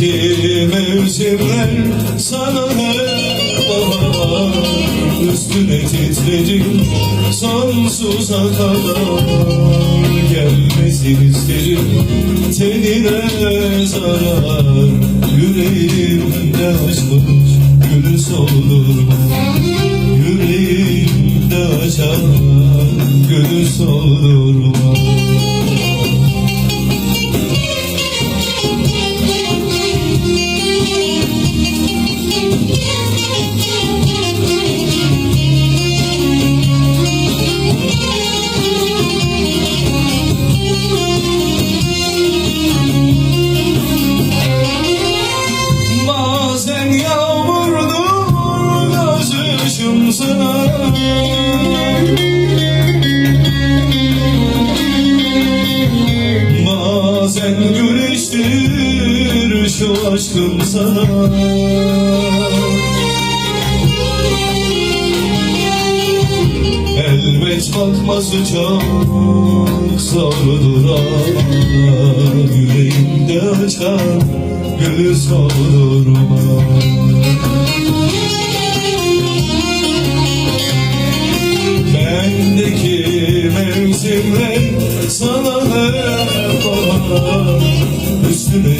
Bendeki mevsimler sana hep bahar Üstüne titredim sonsuza kadar Gelmesin isterim tenine zarar Yüreğimde açmış gül soldurma Yüreğimde açan gül soldurma Bazen güneştir şu aşkım sana. Elbet bakması çok zordur ama Yüreğimde açan gül sorma mevsimler sana hep bahar Üstüne